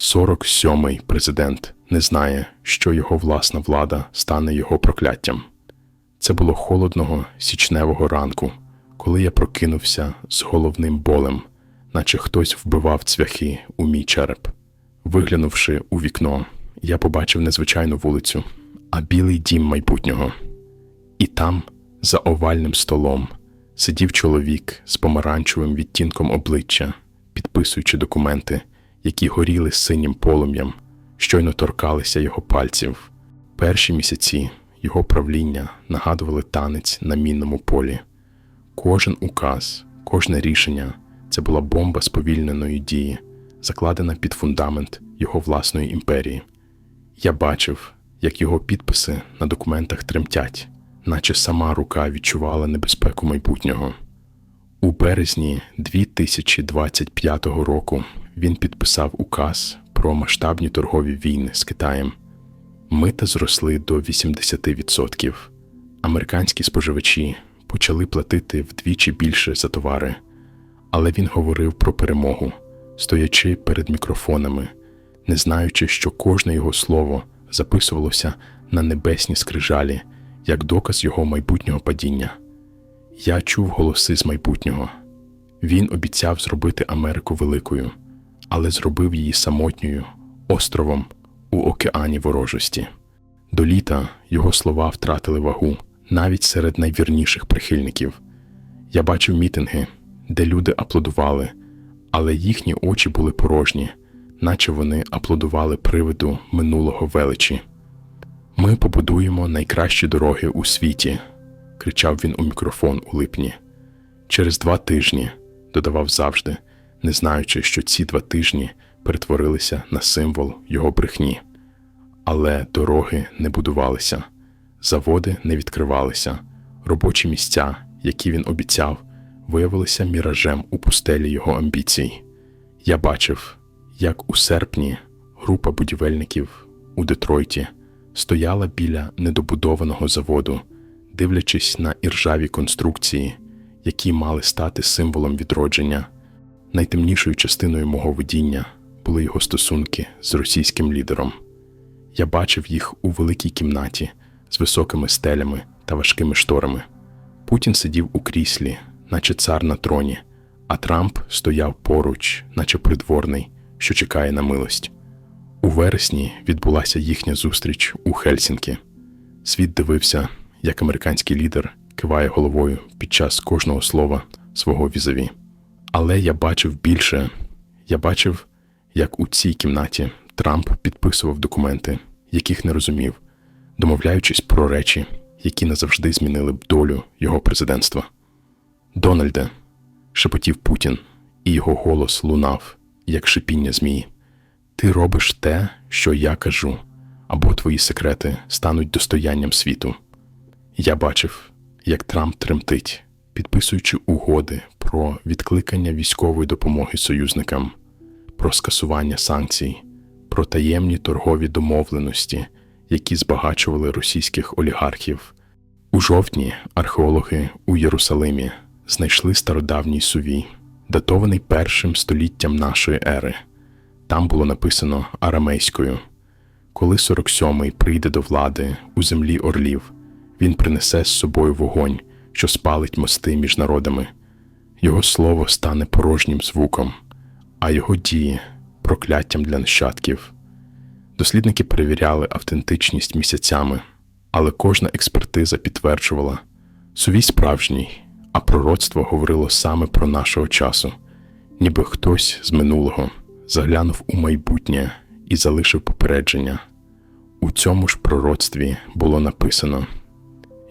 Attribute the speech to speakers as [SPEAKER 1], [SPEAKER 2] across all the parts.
[SPEAKER 1] 47-й президент не знає, що його власна влада стане його прокляттям. Це було холодного січневого ранку, коли я прокинувся з головним болем, наче хтось вбивав цвяхи у мій череп. Виглянувши у вікно, я побачив незвичайну вулицю, а білий дім майбутнього. І там, за овальним столом, сидів чоловік з помаранчевим відтінком обличчя, підписуючи документи, які горіли синім полум'ям, щойно торкалися його пальців. Перші місяці його правління нагадували танець на мінному полі. Кожен указ, кожне рішення це була бомба сповільненої дії, закладена під фундамент його власної імперії. Я бачив, як його підписи на документах тремтять, наче сама рука відчувала небезпеку майбутнього. У березні 2025 року він підписав указ про масштабні торгові війни з Китаєм. Мита зросли до 80%. Американські споживачі почали платити вдвічі більше за товари, але він говорив про перемогу, стоячи перед мікрофонами, не знаючи, що кожне його слово записувалося на небесній скрижалі як доказ його майбутнього падіння. Я чув голоси з майбутнього. Він обіцяв зробити Америку великою, але зробив її самотньою, островом у океані ворожості. До літа його слова втратили вагу навіть серед найвірніших прихильників. Я бачив мітинги, де люди аплодували, але їхні очі були порожні, наче вони аплодували привиду минулого величі. Ми побудуємо найкращі дороги у світі, кричав він у мікрофон у липні. Через два тижні, додавав завжди, не знаючи, що ці два тижні перетворилися на символ його брехні. Але дороги не будувалися, заводи не відкривалися, робочі місця, які він обіцяв, виявилися міражем у пустелі його амбіцій. Я бачив, як у серпні група будівельників у Детройті стояла біля недобудованого заводу, дивлячись на іржаві конструкції, які мали стати символом відродження. Найтемнішою частиною мого видіння були його стосунки з російським лідером. Я бачив їх у великій кімнаті з високими стелями та важкими шторами. Путін сидів у кріслі, наче цар на троні, а Трамп стояв поруч, наче придворний, що чекає на милость. У вересні відбулася їхня зустріч у Хельсінкі. Світ дивився, як американський лідер киває головою під час кожного слова свого візаві. Але я бачив більше. Я бачив, як у цій кімнаті Трамп підписував документи, яких не розумів, домовляючись про речі, які назавжди змінили б долю його президентства. Дональде, шепотів Путін, і його голос лунав, як шипіння змії. Ти робиш те, що я кажу, або твої секрети стануть достоянням світу. Я бачив, як Трамп тремтить, підписуючи угоди про відкликання військової допомоги союзникам, про скасування санкцій, про таємні торгові домовленості, які збагачували російських олігархів. У жовтні археологи у Єрусалимі знайшли стародавній сувій, датований першим століттям нашої ери. Там було написано арамейською: Коли 47-й прийде до влади у землі орлів, він принесе з собою вогонь, що спалить мости між народами. Його слово стане порожнім звуком, а його дії прокляттям для нащадків. Дослідники перевіряли автентичність місяцями, але кожна експертиза підтверджувала сувій справжній, а пророцтво говорило саме про нашого часу, ніби хтось з минулого заглянув у майбутнє і залишив попередження. У цьому ж пророцтві було написано: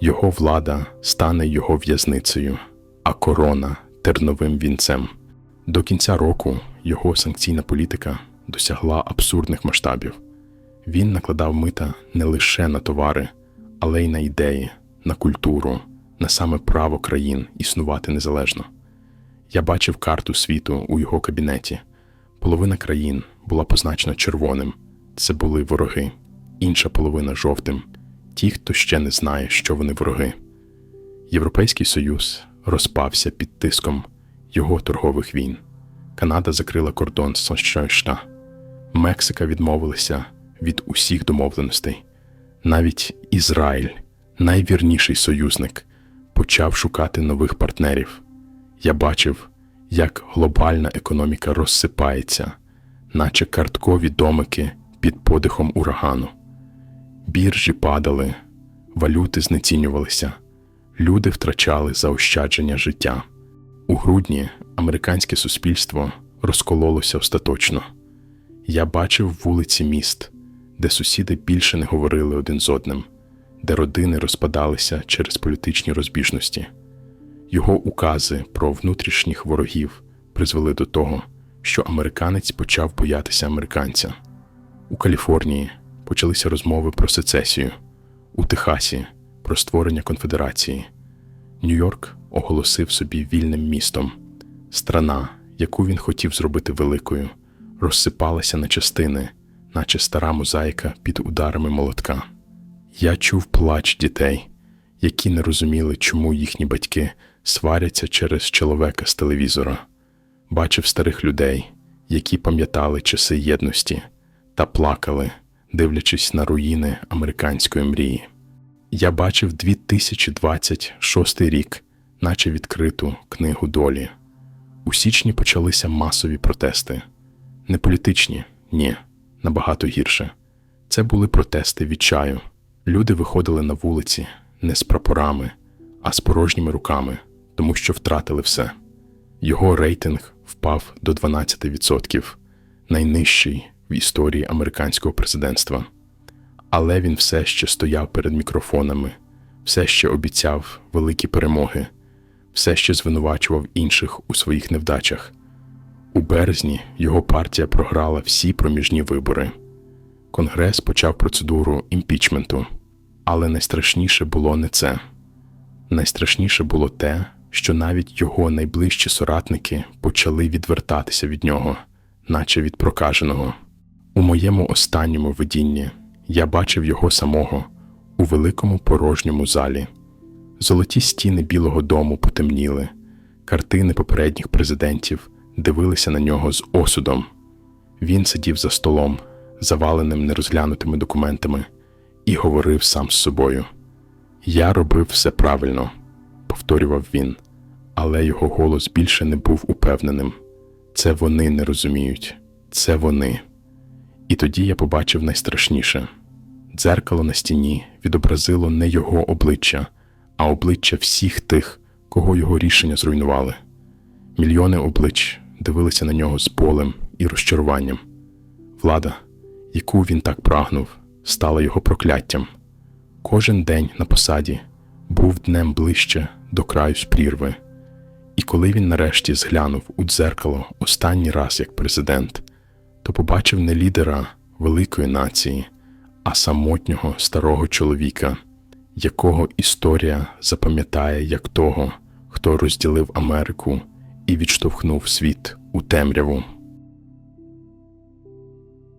[SPEAKER 1] Його влада стане його в'язницею, а корона терновим вінцем. До кінця року його санкційна політика досягла абсурдних масштабів. Він накладав мита не лише на товари, але й на ідеї, на культуру, на саме право країн існувати незалежно. Я бачив карту світу у його кабінеті. Половина країн була позначена червоним, це були вороги, інша половина жовтим, ті, хто ще не знає, що вони вороги. Європейський Союз розпався під тиском його торгових війн. Канада закрила кордон з США. Мексика відмовилася від усіх домовленостей. Навіть Ізраїль, найвірніший союзник, почав шукати нових партнерів. Я бачив, як глобальна економіка розсипається, наче карткові домики під подихом урагану. Біржі падали, валюти знецінювалися, люди втрачали заощадження життя. У грудні американське суспільство розкололося остаточно. Я бачив вулиці міст, де сусіди більше не говорили один з одним, де родини розпадалися через політичні розбіжності. Його укази про внутрішніх ворогів призвели до того, що американець почав боятися американця. У Каліфорнії почалися розмови про сецесію, у Техасі про створення конфедерації. Нью-Йорк оголосив собі вільним містом. Страна, яку він хотів зробити великою, розсипалася на частини, наче стара мозаїка під ударами молотка. Я чув плач дітей, які не розуміли, чому їхні батьки сваряться через чоловіка з телевізора. Бачив старих людей, які пам'ятали часи єдності та плакали, дивлячись на руїни американської мрії. Я бачив 2026 рік, наче відкриту книгу долі. У січні почалися масові протести. Не політичні, ні, набагато гірше. Це були протести відчаю. Люди виходили на вулиці не з прапорами, а з порожніми руками, тому що втратили все. Його рейтинг впав до 12%, найнижчий в історії американського президентства. Але він все ще стояв перед мікрофонами, все ще обіцяв великі перемоги, все ще звинувачував інших у своїх невдачах. У березні його партія програла всі проміжні вибори. Конгрес почав процедуру імпічменту, але найстрашніше було не це. Найстрашніше було те, що навіть його найближчі соратники почали відвертатися від нього, наче від прокаженого. У моєму останньому видінні я бачив його самого у великому порожньому залі. Золоті стіни Білого дому потемніли, картини попередніх президентів дивилися на нього з осудом. Він сидів за столом, заваленим нерозглянутими документами, і говорив сам з собою. Я робив все правильно, повторював він, але його голос більше не був упевненим. Це вони не розуміють, це вони. І тоді я побачив найстрашніше дзеркало на стіні відобразило не його обличчя, а обличчя всіх тих, кого його рішення зруйнували. Мільйони облич дивилися на нього з болем і розчаруванням. Влада, яку він так прагнув, стала його прокляттям. Кожен день на посаді був днем ближче до краю спрірви. І коли він нарешті зглянув у дзеркало останній раз як президент, то побачив не лідера великої нації, а самотнього старого чоловіка, якого історія запам'ятає як того, хто розділив Америку і відштовхнув світ у темряву.